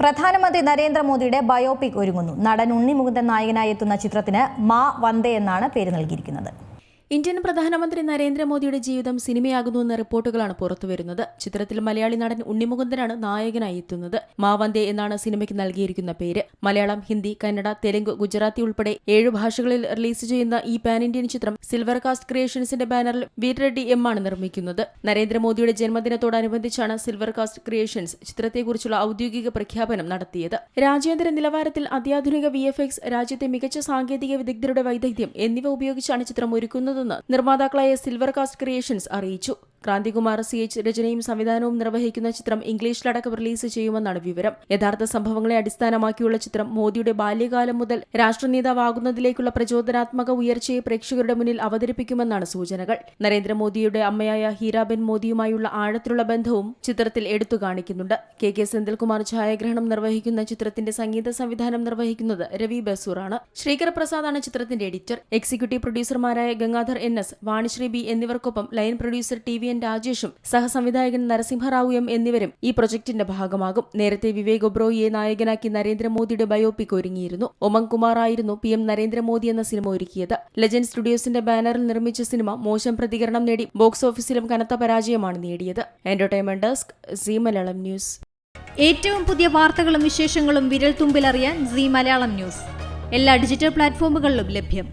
പ്രധാനമന്ത്രി നരേന്ദ്രമോദിയുടെ ബയോപിക് ഒരുങ്ങുന്നു. നടൻ ഉണ്ണി മുകുന്ദൻ നായകനായി എത്തുന്ന ചിത്രത്തിന് മാ വന്ദേ എന്നാണ് പേര് നൽകിയിരിക്കുന്നത്. ഇന്ത്യൻ പ്രധാനമന്ത്രി നരേന്ദ്രമോദിയുടെ ജീവിതം സിനിമയാകുന്നുവെന്ന റിപ്പോർട്ടുകളാണ് പുറത്തുവരുന്നത്. ചിത്രത്തിൽ മലയാളി നടൻ ഉണ്ണിമുകുന്ദനാണ് നായകനായി എത്തുന്നത്. മാവന്തേ എന്നാണ് സിനിമയ്ക്ക് നൽകിയിരിക്കുന്ന പേര്. മലയാളം ഹിന്ദി കന്നഡ തെലുങ്ക് ഗുജറാത്തി ഉൾപ്പെടെ ഏഴ് ഭാഷകളിൽ റിലീസ് ചെയ്യുന്ന ഈ പാൻ ഇന്ത്യൻ ചിത്രം സിൽവർ കാസ്റ്റ് ക്രിയേഷൻസിന്റെ ബാനറിൽ വീർ റെഡ്ഡി എം ആണ് നിർമ്മിക്കുന്നത്. നരേന്ദ്രമോദിയുടെ ജന്മദിനത്തോടനുബന്ധിച്ചാണ് സിൽവർ കാസ്റ്റ് ക്രിയേഷൻസ് ചിത്രത്തെക്കുറിച്ചുള്ള ഔദ്യോഗിക പ്രഖ്യാപനം നടത്തിയത്. രാജ്യാന്തര നിലവാരത്തിൽ അത്യാധുനിക വി രാജ്യത്തെ മികച്ച സാങ്കേതിക വിദഗ്ധരുടെ വൈദഗ്ധ്യം എന്നിവ ഉപയോഗിച്ചാണ് ചിത്രം നിർമ്മാതാക്കളായ സിൽവർ കാസ്റ്റ് ക്രിയേഷൻസ് അറിയിച്ചു. ക്രാന്തികുമാർ സി എച്ച് രചനയും സംവിധാനവും നിർവഹിക്കുന്ന ചിത്രം ഇംഗ്ലീഷിലടക്കം റിലീസ് ചെയ്യുമെന്നാണ് വിവരം. യഥാർത്ഥ സംഭവങ്ങളെ അടിസ്ഥാനമാക്കിയുള്ള ചിത്രം മോദിയുടെ ബാല്യകാലം മുതൽ രാഷ്ട്രനേതാവാകുന്നതിലേക്കുള്ള പ്രചോദനാത്മക ഉയർച്ചയെ പ്രേക്ഷകരുടെ മുന്നിൽ അവതരിപ്പിക്കുമെന്നാണ് സൂചനകൾ. നരേന്ദ്രമോദിയുടെ അമ്മയായ ഹീരാബെൻ മോദിയുമായുള്ള ആഴത്തിലുള്ള ബന്ധവും ചിത്രത്തിൽ എടുത്തു കാണിക്കുന്നുണ്ട്. കെ കെ സെന്തിൽകുമാർ ഛായാഗ്രഹണം നിർവഹിക്കുന്ന ചിത്രത്തിന്റെ സംഗീത സംവിധാനം നിർവഹിക്കുന്നത് രവി ബസൂറാണ്. ശ്രീകർ പ്രസാദാണ് ചിത്രത്തിന്റെ editor. Executive പ്രൊഡ്യൂസർമാരായ Gangadhar N S Vanisri B എന്നിവർക്കൊപ്പം line producer T V N രാജേഷും സഹസംവിധായകൻ നരസിംഹറാവു എം എന്നിവരും ഈ പ്രൊജക്ടിന്റെ ഭാഗമാകും. നേരത്തെ വിവേക് ഒബ്രോയിയെ നായകനാക്കി നരേന്ദ്രമോദിയുടെ ബയോപിക് ഒരുങ്ങിയിരുന്നു. ഉമങ് കുമാർ ആയിരുന്നു പി എം നരേന്ദ്രമോദി എന്ന സിനിമ ഒരുക്കിയത്. ലെജൻഡ് സ്റ്റുഡിയോസിന്റെ ബാനറിൽ നിർമ്മിച്ച സിനിമ മോശം പ്രതികരണം നേടി ബോക്സ് ഓഫീസിലും കനത്ത പരാജയമാണ് നേടിയത്. Entertainment desk Zee Malayalam news. ഏറ്റവും പുതിയ വാർത്തകളും വിശേഷങ്ങളും വിരൽ തുമ്പിലറിയാൻ സി മലയാളം ന്യൂസ്. എല്ലാ ഡിജിറ്റൽ പ്ലാറ്റ്ഫോമുകളിലും ലഭ്യം.